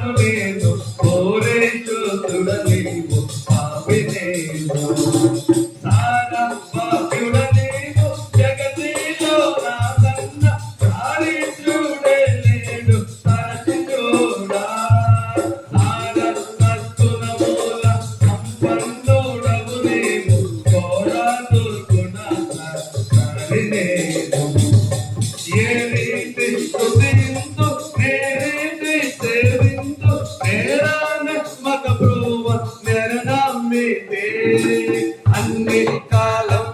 నాకు నేను కోరే చూతుడలేవు ఆమె నేను సారమ్మ జగతిలో నాదన్న సారి చూడే లేడు సారి చూడా సారత్తునమూల సంపన్నుడవు నీవు కోడా దూర్గుణ காலம்